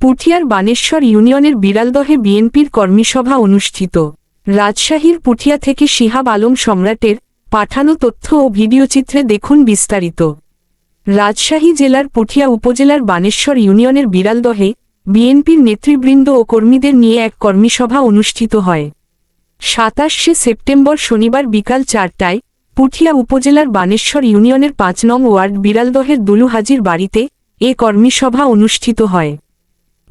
পুঠিয়ার বানেশ্বর ইউনিয়নের বিড়ালদহে বিএনপির কর্মীসভা অনুষ্ঠিত। রাজশাহীর পুঠিয়া থেকে শিহাব আলম সম্রাটের পাঠানো তথ্য ও ভিডিওচিত্রে দেখুন বিস্তারিত। রাজশাহী জেলার পুঠিয়া উপজেলার বানেশ্বর ইউনিয়নের বিড়ালদহে বিএনপির নেতৃবৃন্দ ও কর্মীদের নিয়ে এক কর্মীসভা অনুষ্ঠিত হয়। সাতাশে সেপ্টেম্বর শনিবার বিকাল চারটায় পুঠিয়া উপজেলার বানেশ্বর ইউনিয়নের পাঁচ নং ওয়ার্ড বিড়ালদহের দুলুহাজির বাড়িতে এ কর্মীসভা অনুষ্ঠিত হয়।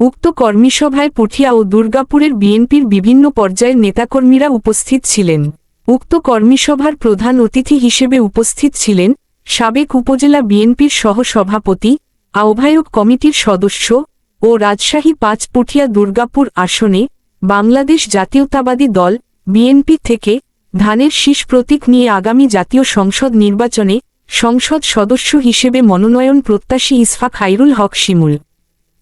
উক্ত কর্মীসভায় পুঠিয়া ও দুর্গাপুরের বিএনপির বিভিন্ন পর্যায়ের নেতাকর্মীরা উপস্থিত ছিলেন। উক্ত কর্মীসভার প্রধান অতিথি হিসেবে উপস্থিত ছিলেন সাবেক উপজেলা বিএনপির সহ-সভাপতি, আহ্বায়ক কমিটির সদস্য ও রাজশাহী পাঁচ পুঠিয়া দুর্গাপুর আসনে বাংলাদেশ জাতীয়তাবাদী দল বিএনপি থেকে ধানের শীষ প্রতীক নিয়ে আগামী জাতীয় সংসদ নির্বাচনে সংসদ সদস্য হিসেবে মনোনয়ন প্রত্যাশী ইসফা খাইরুল হক শিমুল।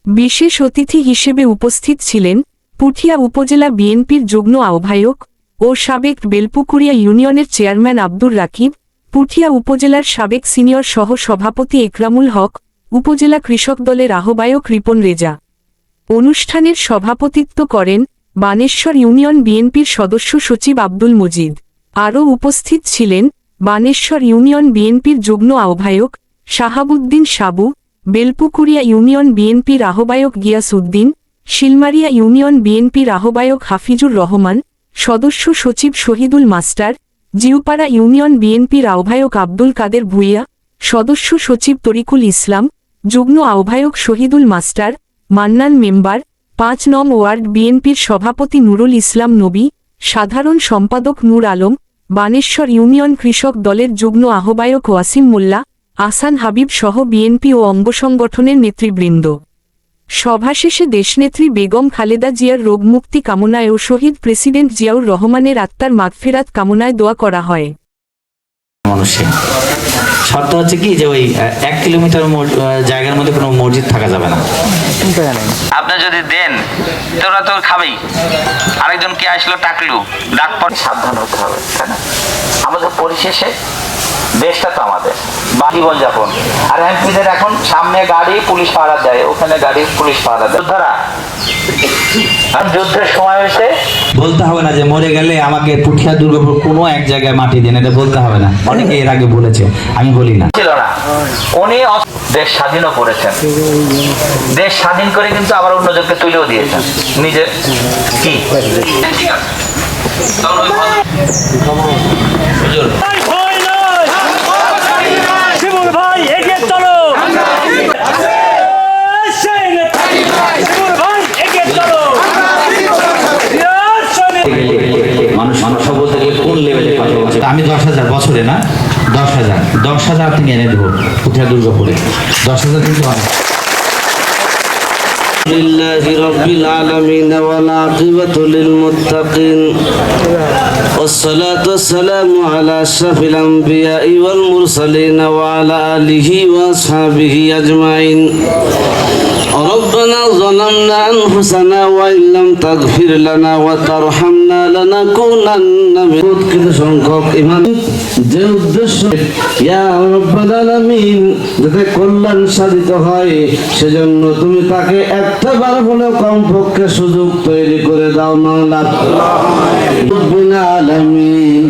বিশেষ অতিথি হিসেবে উপস্থিত ছিলেন পুঠিয়া উপজেলা বিএনপির যুগ্ম আহ্বায়ক ও সাবেক বেলপুকুরিয়া ইউনিয়নের চেয়ারম্যান আব্দুর রাকিব, পুঠিয়া উপজেলার সাবেক সিনিয়র সহ সভাপতি একরামুল হক, উপজেলা কৃষক দলের আহ্বায়ক রিপন রেজা। অনুষ্ঠানের সভাপতিত্ব করেন বানেশ্বর ইউনিয়ন বিএনপির সদস্য সচিব আব্দুল মজিদ। আরও উপস্থিত ছিলেন বানেশ্বর ইউনিয়ন বিএনপির যুগ্ম আহ্বায়ক শাহাবুদ্দিন সাবু বেলপুকুরিয়া ইউনিয়ন বিএনপির আহ্বায়ক গিয়াস উদ্দিন শিলমারিয়া ইউনিয়ন বিএনপির আহ্বায়ক হাফিজুর রহমান, সদস্য সচিব শহীদুল মাস্টার, জিউপাড়া ইউনিয়ন বিএনপির আহ্বায়ক আব্দুল কাদের ভুইয়া, সদস্য সচিব তরিকুল ইসলাম, যুগ্ম আহ্বায়ক শহীদুল মাস্টার, মান্নান মেম্বার, পাঁচ নম ওয়ার্ড বিএনপির সভাপতি নুরুল ইসলাম নবী, সাধারণ সম্পাদক নূর আলম, বানেশ্বর ইউনিয়ন কৃষক দলের যুগ্ম আহ্বায়ক ওয়াসিম মোল্লা আসান হাবিব সহ বিএনপি ও অঙ্গ সংগঠনের নেতৃবৃন্দ। সভা শেষে দেশনেত্রী বেগম খালেদা জিয়ার রোগমুক্তি কামনায় ও শহীদ প্রেসিডেন্ট জিয়াউর রহমানের আত্মার মাগফেরাত কামনায় দোয়া করা হয়। মানুষের শর্ত হচ্ছে কি যে ওই এক কিলোমিটার জায়গার মধ্যে কোনো মসজিদ থাকা যাবে না। আপনি যদি দেন তোরা তো খাবেই। আরেকজন কে আসলো টাকলু ডাক পর সাবধান হতে হবে আমাদের পরিশেষে দেশটা তো আমাদের। বা জীবনযাপন আর এমপিদের এখন সামনে গাড়ি পুলিশ পাহারা দেয়। ওখানে গাড়ি পুলিশ পাহারা দেয়। ধরা যুদ্ধের সময় হয়েছে। বলতে হবে না যে মরে গেলে আমাকে পুঠিয়া দুর্গাপুর কোনো এক জায়গায় মাটি দেন এটা বলতে হবে না। অনেকে এর আগে বলেছে আমি বলি না। ছিল না। উনি দেশ স্বাধীনও করেছেন। দেশ স্বাধীন করে কিন্তু আবার অন্যজনকে তুলেও দিয়েছেন। নিজে কি? ঠিক আছে তখন ওই ভদ্র- ভয় নয় শিমুল ভাই এগিয়ে চলো সেই নেতা। শিমুল ভাই এগিয়ে চলো মানুষ মানুষ সব বলতে গেলে কোন লেভেলে কথা বলছে আমি দশ হাজার বছরে না দশ হাজার দশ হাজার থেকে এনে দেবো পুঠিয়া দুর্গাপুরে দশ হাজার কিন্তু অনেক لله رب العالمين والعاقبة للمتقين والصلاة والسلام على أشرف الأنبياء والمرسلين وعلى آله وأصحابه أجمعين ربنا ظلمنا أنفسنا وإن لم تغفر لنا وترحمنا لنكونن من উৎকৃত সংখ্যক ইমান যে উদ্দেশ্য ইয়া রব্বাল আলামিন যাতে কল্যাণ সাধিত হয় সেজন্য তুমি তাকে একটা বার হলেও কমপক্ষে সুযোগ তৈরি করে দাও মাওলা রব্বিল আলামিন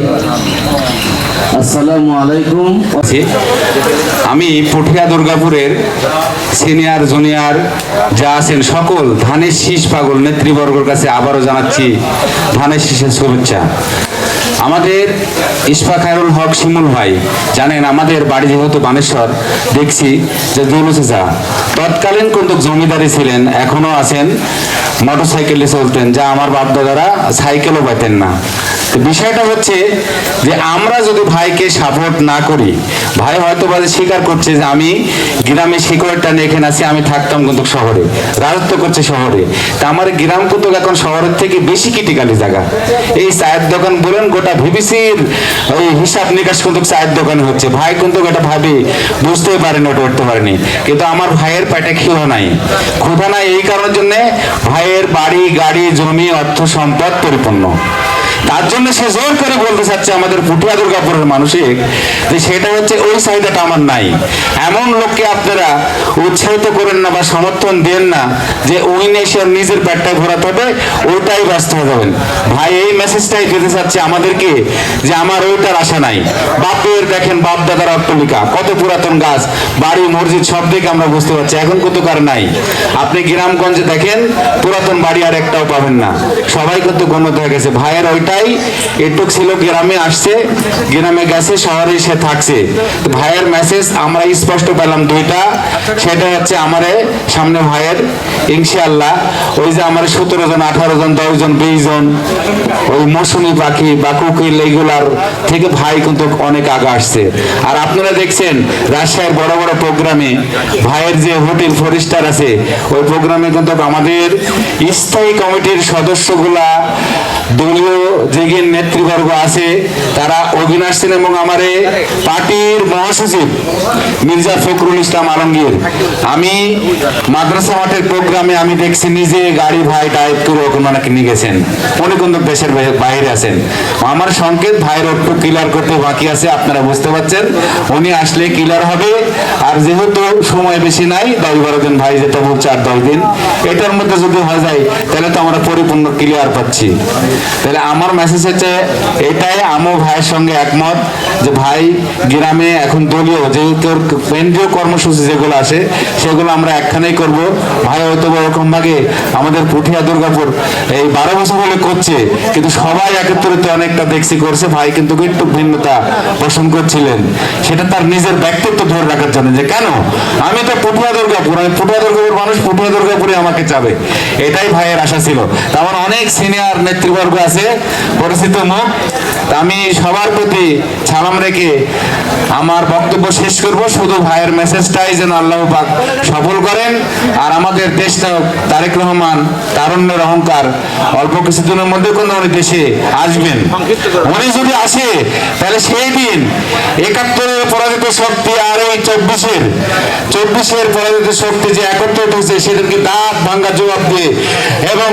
আসসালামু আলাইকুম। আমি পুঠিয়া দুর্গাপুরের সিনিয়র, জুনিয়র যা আছেন সকল ধানের শীষ পাগল নেতৃবর্গের কাছে আবারও জানাচ্ছি ধানের শীষের শুভেচ্ছা। আমাদের ইস্ফা খায়রুল হক শিমুল ভাই জানেন, আমাদের বাড়ি যেহেতু বানেশ্বর, দেখছি যে দৌলুচা তৎকালীন কিন্তু জমিদারি ছিলেন এখনও আছেন মোটর সাইকেলে চলতেন, যা আমার বাপ দাদারা সাইকেলও পাইতেন না। বিষয়টা হচ্ছে যে আমরা যদি ভাইকে সাপোর্ট না করি, ভাই হয়তো বা স্বীকার করছে যে আমি গ্রামে শিকড়টা নিয়ে এখানে আমি থাকতাম কিন্তু শহরে, রাজত্ব করছে শহরে। তা আমার গ্রাম কিন্তু এখন শহরের থেকে বেশি ক্রিটিক্যালি জায়গা। এই চায়ের দোকান বলেন, গোটা ভিবিসির ওই হিসাব নিকাশ কিন্তু চায়ের দোকানে হচ্ছে। ভাই কিন্তু এটা ভাবে, বুঝতেই পারেনি, ওটা উঠতে পারেনি। কিন্তু আমার ভাইয়ের পেটে ক্ষুধা নাই। ক্ষুধা নাই এই কারণের জন্য ভাইয়ের বাড়ি, গাড়ি, জমি, অর্থ সম্পদ পরিপূর্ণ। তার জন্য সে জোর করে বলতে চাচ্ছে আমাদের পুঠিয়া দুর্গাপুরের মানুষে যে সেটা হচ্ছে ওই চাহিদাটা আমার নাই। এমন লোককে আপনারা উৎসাহিত করেন না বা সমর্থন দেন না যে ওই সে নিজের পেটটা ভরাতে হবে, ওইটাই ব্যস্ত হয়ে যাবেন। ভাই, এই মেসেজটাই দিতে চাচ্ছে আমাদেরকে যে আমার ওইটার আশা নাই। বাপের দেখেন বাপ দাদার অট্টলিকা, কত পুরাতন গাছ, বাড়ি, মসজিদ, সব দিকে আমরা বুঝতে পারছি, এখন কত কার নাই। আপনি গ্রামগঞ্জে দেখেন, পুরাতন বাড়ি আর একটাও পাবেন না। সবাই কিন্তু গণ্য হয়ে গেছে। ভাইয়ের ওইটাই এটুক ছিল গ্রামে আসছে, গ্রামে গেছে, শহরে সে থাকছে। ভাইয়ের মেসেজ আমরা স্পষ্ট পেলাম দুইটা। সেটা হচ্ছে আমারে সামনে ভাইয়ের, ইনশাআল্লাহ। ওই যে আমার সতেরো জন, আঠারো জন, দশ জন, বিশ জন, ওই মৌসুমি পাখি বা কুকিল এইগুলার থেকে ভাই কিন্তু অনেক আগে আসছে। আর আপনারা দেখছেন, রাজশাহীর বড় বড় প্রোগ্রামে ভাইয়ের যে হোটেল ফোর স্টার আছে, ওই প্রোগ্রামে কিন্তু আমাদের স্থায়ী কমিটির সদস্যগুলা দলীয় যে নেতৃবর্গ আছে, তারা অবিনাশ সেন এবং আমারে পার্টির মহাসচিব মির্জা ফখরুল ইসলাম আলমগীর। আমি মাদ্রাসা মাঠের প্রোগ্রামে আমি দেখছি নিজে গাড়ি ভাই টাইপ করে ওখানে অনেক নিয়ে গেছেন। উনি কিন্তু দেশের বাইরে আছেন। আমার সংকেত, ভাইয়ের একটু ক্লিয়ার করতে বাকি আছে, আপনারা বুঝতে পারছেন। উনি আসলে ক্লিয়ার হবে। আর যেহেতু সময় বেশি নাই, দশ বারো দিন ভাই বলছে আর দশ দিন। এটার মধ্যে যদি হয়ে যায়, তাহলে তো আমরা পরিপূর্ণ ক্লিয়ার পাচ্ছি। তাহলে আমার মেসেজ হচ্ছে এটাই আমো ভাইয়ের সঙ্গে একমত যে ভাই গ্রামে এখন দলীয় যে তোর কেন্দ্রীয় কর্মসূচি যেগুলো আসে সেগুলো আমরা একখানেই করব। ভাই হয়তো ওরকম ভাগে আমাদের পুঠিয়া দুর্গাপুর এই বারো বছর হলে করছে, কিন্তু সবাই একত্রিত অনেকটা দেখছি করছে। ভাই কিন্তু একটু ভিন্নতা পোষণ করছিলেন। সেটা তার নিজের ব্যক্তিত্ব ধরে রাখার জন্য যে কেন? আমি তো পুঠিয়া দুর্গাপুর, আমি পুঠিয়া দুর্গাপুর মানুষ, পুঠিয়া দুর্গাপুরে আমাকে চাবে। এটাই ভাইয়ের আশা ছিল। তেমন অনেক সিনিয়র নেতৃবর্গ আছে, পরিচিত মুখ। আমি সবার প্রতি সালাম রেখে আমার বক্তব্য শেষ করব। শুধু ভাইয়ের মেসেজটাই যেন আল্লাহ পাক সফল করেন। আর আমাদের দেশটা তারেক রহমান তারুণ্যের অহংকার অল্প কিছুদিনের মধ্যে কোনো উনি দেশে আসবেন। উনি যদি আসে, তাহলে সেই দিন একাত্তরের পরাজিত শক্তি আর এই চব্বিশের চব্বিশের পরাজিত শক্তি যে একত্রিত হয়েছে সেদেরকে দাঁত ভাঙ্গা জবাব দিয়ে এবং